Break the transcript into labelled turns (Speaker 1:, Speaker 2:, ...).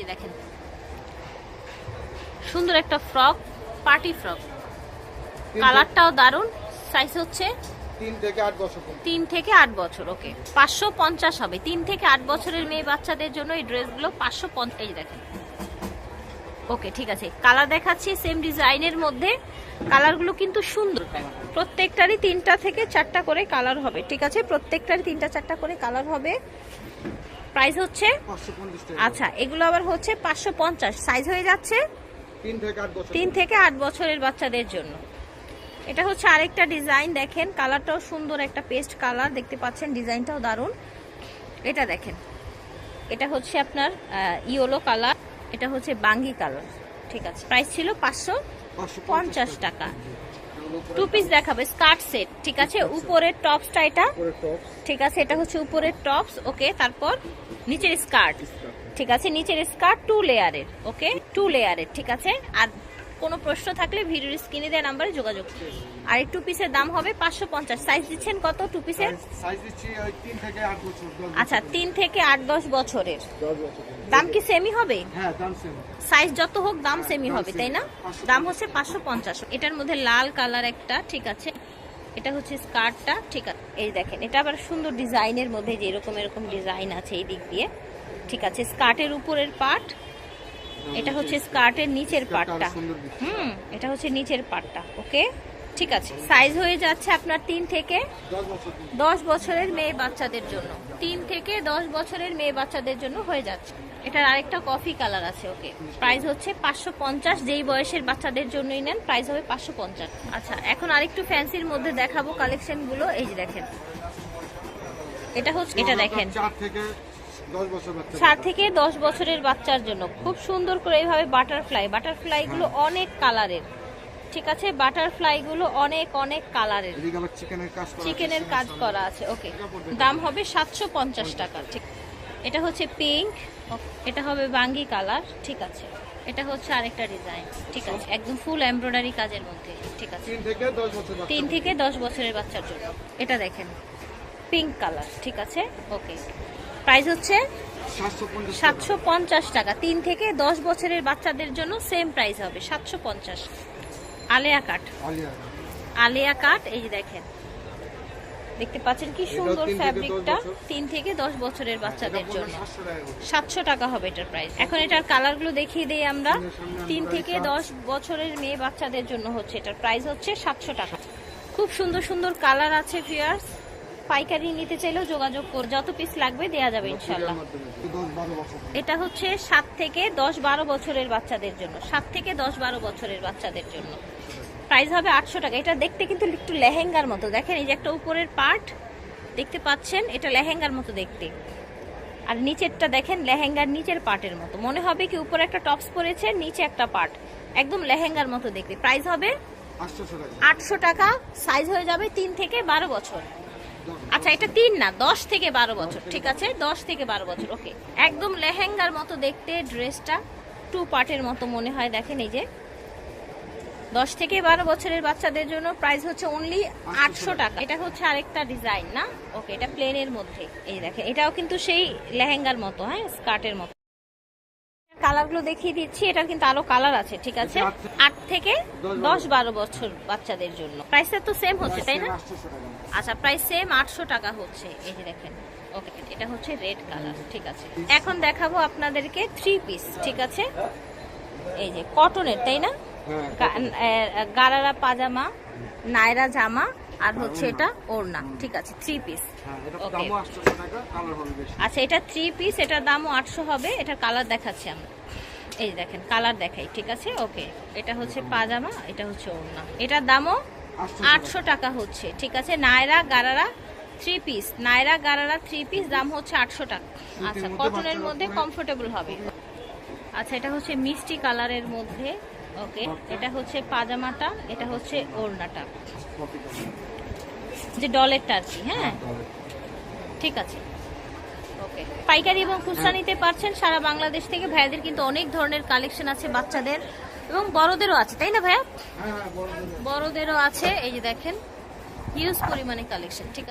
Speaker 1: যে দেখেন। সুন্দর একটা ফ্রক পার্টি ফ্রক। কালারটাও দারুণ সাইজ হচ্ছে
Speaker 2: তিন থেকে আট বছর
Speaker 1: ওকে পাঁচশো পঞ্চাশ হবে। তিন থেকে আট বছরের মেয়ে বাচ্চাদের জন্য এই ড্রেসগুলো পাঁচশো পঞ্চাশ দেখেন। ওকে ঠিক আছে। কালার দেখাচ্ছি সেম ডিজাইনের মধ্যে। কালারগুলো কিন্তু সুন্দর। প্রত্যেকটারই তিনটা থেকে চারটা করে কালার হবে ঠিক আছে? প্রত্যেকটারই তিনটা চারটা করে কালার হবে। প্রাইস হচ্ছে আচ্ছা এগুলো আবার হচ্ছে পাঁচশো পঞ্চাশ। সাইজ হয়ে যাচ্ছে
Speaker 2: তিন থেকে আট
Speaker 1: বছরের। বাচ্চাদের জন্য। এটা হচ্ছে আরেকটা ডিজাইন দেখেন। কালারটাও সুন্দর একটা পেস্ট কালার দেখতে পাচ্ছেন ডিজাইনটাও দারুণ। এটা দেখেন। এটা হচ্ছে আপনার ইয়েলো কালার এটা হচ্ছে বাঙ্গি কালার। ঠিক আছে। প্রাইস ছিল পাঁচশো পঞ্চাশ টাকা। টু পিস দেখাবে স্কার্ট সেট ঠিক আছে? উপরের টপসটা এটা। ঠিক আছে এটা হচ্ছে উপরের টপস ওকে তারপর নিচের স্কার্ট ঠিক আছে নিচের স্কার্ট টু লেয়ারের ওকে টু লেয়ারের ঠিক আছে? আর কোনো প্রশ্ন থাকলে ভিডিওর স্ক্রিনে দেওয়া নাম্বারে যোগাযোগ করুন। আর এই টু পিসের দাম হবে পাঁচশো পঞ্চাশ। সাইজ দিচ্ছেন কত টু পিসের আচ্ছা তিন থেকে আট দশ বছরের। দাম কি সেমই হবে?
Speaker 2: হ্যাঁ সেম
Speaker 1: সাইজ যত হোক দাম সেমই
Speaker 2: দাম
Speaker 1: হবে তাই না? দাম হচ্ছে পাঁচশো পঞ্চাশ। এটার মধ্যে লাল কালার একটা ঠিক আছে? এটা হচ্ছে স্কার্টটা ঠিক আছে? এই দেখেন এটা আবার সুন্দর ডিজাইনের মধ্যে যে এরকম এরকম ডিজাইন আছে এই দিক দিয়ে ঠিক আছে? স্কার্টের উপরের পার্ট এটা হচ্ছে স্কার্টের নিচের
Speaker 2: দিচ্ছে।
Speaker 1: হুম এটা হচ্ছে নিচের পার্টটা ওকে? ঠিক আছে সাইজ হয়ে যাচ্ছে আপনার তিন থেকে
Speaker 2: দশ
Speaker 1: বছরের মেয়ে বাচ্চাদের জন্য। তিন থেকে দশ বছরের মেয়ে বাচ্চাদের জন্য হয়ে যাচ্ছে। এটার আরেকটা কফি কালার আছে ওকে? প্রাইস হচ্ছে পাঁচশো পঞ্চাশ যেই বয়সের বাচ্চাদের জন্যই নেন প্রাইস হবে পাঁচশো পঞ্চাশ। আচ্ছা এখন আরেকটু ফ্যান্সির মধ্যে দেখাবো কালেকশনগুলো। এই যে দেখেন এটা হচ্ছে এটা দেখেন।
Speaker 2: চার থেকে
Speaker 1: চার থেকে দশ বছরের বাচ্চার জন্য। খুব সুন্দর করে এইভাবে বাটারফ্লাই বাটারফ্লাই গুলো অনেক কালারের ঠিক আছে? বাটারফ্লাই গুলো অনেক অনেক কালারের
Speaker 2: চিকেনের কাজ করা আছে,
Speaker 1: ওকে দাম হবে সাতশো পঞ্চাশ টাকা ঠিক। এটা হচ্ছে পিঙ্ক এটা হবে বাঙ্গি কালার ঠিক আছে। এটা হচ্ছে আরেকটা ডিজাইন ঠিক আছে। একদম ফুল এমব্রয়ডারি কাজের মধ্যে ঠিক আছে।
Speaker 2: তিন থেকে দশ
Speaker 1: বছরের বাচ্চার জন্য। এটা দেখেন পিঙ্ক কালার ঠিক আছে? ওকে প্রাইস হচ্ছে
Speaker 2: সাতশো পঞ্চাশ টাকা।
Speaker 1: তিন থেকে দশ বছরের বাচ্চাদের জন্য সেম প্রাইস হবে সাতশো পঞ্চাশ। আলেয়া কাঠ।
Speaker 2: আলিয়া
Speaker 1: কাট এই যে দেখেন। দেখতে পাচ্ছেন কি সুন্দর ফ্যাব্রিকটা তিন থেকে দশ বছরের বাচ্চাদের জন্য।
Speaker 2: সাতশো টাকা করে।
Speaker 1: সাতশো টাকা হবে এটার প্রাইস এখন এটার কালারগুলো দেখিয়ে দিই আমরা। তিন থেকে দশ বছরের মেয়ে বাচ্চাদের জন্য হচ্ছে এটার প্রাইস হচ্ছে সাতশো টাকা। খুব সুন্দর সুন্দর কালার আছে ফিয়ার্স পাইকারি নিতে চাইলেও যোগাযোগ কর যত পিস লাগবে দেয়া যাবে ইনশাল্লাহ এটা হচ্ছে সাত থেকে দশ বারো বছরের বাচ্চাদের জন্য সাত থেকে দশ বারো বছরের বাচ্চাদের জন্য। প্রাইস হবে আটশো টাকা। এটা দেখতে কিন্তু একটু লেহেঙ্গার মতো। দেখেন এই যে একটা উপরের পার্ট দেখতে পাচ্ছেন এটা লেহেঙ্গার মতো দেখতে। আর নিচেরটা দেখেন লেহেঙ্গার নিচের পার্টের মতো। মনে হবে কি উপরে একটা টপস পরেছে নিচে একটা পার্ট একদম লেহেঙ্গার মতো দেখতে। প্রাইস হবে আটশো টাকা। সাইজ হয়ে যাবে তিন থেকে বারো বছর। আচ্ছা এটা তিন না দশ থেকে বারো বছর ঠিক আছে? দশ থেকে বারো বছর ওকে। একদম লেহেঙ্গার মতো দেখতে ড্রেসটা টু পার্টের মতো মনে হয় দেখেন এই যে। দশ থেকে বারো বছরের বাচ্চাদের জন্য প্রাইস হচ্ছে অনলি আটশো টাকা। এটা হচ্ছে আরেকটা ডিজাইন না? ওকে এটা প্লেনের মধ্যে। এই দেখেন এটাও কিন্তু সেই লেহেঙ্গার মতো হ্যাঁ স্কার্টের মতো। কালারগুলো দেখিয়ে দিচ্ছি এটার কিন্তু আরও কালার আছে ঠিক আছে?
Speaker 2: আট থেকে-
Speaker 1: আট থেকে দশ বারো বছর। বাচ্চাদের জন্য। প্রাইসটা তো সেম হচ্ছে তাই না? আচ্ছা প্রাইস সেম আটশো টাকা হচ্ছে। এই যে দেখেন ওকে এটা হচ্ছে রেড কালার ঠিক আছে। এখন দেখাবো আপনাদেরকে থ্রি পিস ঠিক আছে? এই যে কটনের তাই না?
Speaker 2: হ্যাঁ
Speaker 1: গারারা পাজামা নায়রা জামা আর হচ্ছে এটা ওড়না। ঠিক আছে থ্রি পিস
Speaker 2: হ্যাঁ বেশি।
Speaker 1: আচ্ছা এটা থ্রি পিস এটার দামও আটশো হবে এটার কালার দেখাচ্ছি আমরা। এই দেখেন কালার দেখাই ঠিক আছে? ওকে এটা হচ্ছে পাজামা এটা হচ্ছে ওড়না। এটার দামও
Speaker 2: আটশো
Speaker 1: টাকা। হচ্ছে ঠিক আছে? Naira gharara three piece Naira gharara three piece দাম হচ্ছে আটশো টাকা। আচ্ছা কটনের মধ্যে কমফোর্টেবল হবে। আচ্ছা এটা হচ্ছে মিষ্টি কালারের মধ্যে ওকে এটা হচ্ছে পাজামাটা এটা হচ্ছে ওড়নাটা। যে ডলেরটা আর কি হ্যাঁ? ঠিক আছে। ওকে পাইকারি এবং খুচরা নিতে পারছেন সারা বাংলাদেশ থেকে। ভাইয়াদের কিন্তু অনেক ধরনের কালেকশন আছে বাচ্চাদের এবং বড়দেরও আছে তাই না ভাইয়া?
Speaker 2: হ্যাঁ হ্যাঁ বড়
Speaker 1: বড়দেরও আছে এই যে দেখেন হিউজ পরিমাণে কালেকশন ঠিক আছে।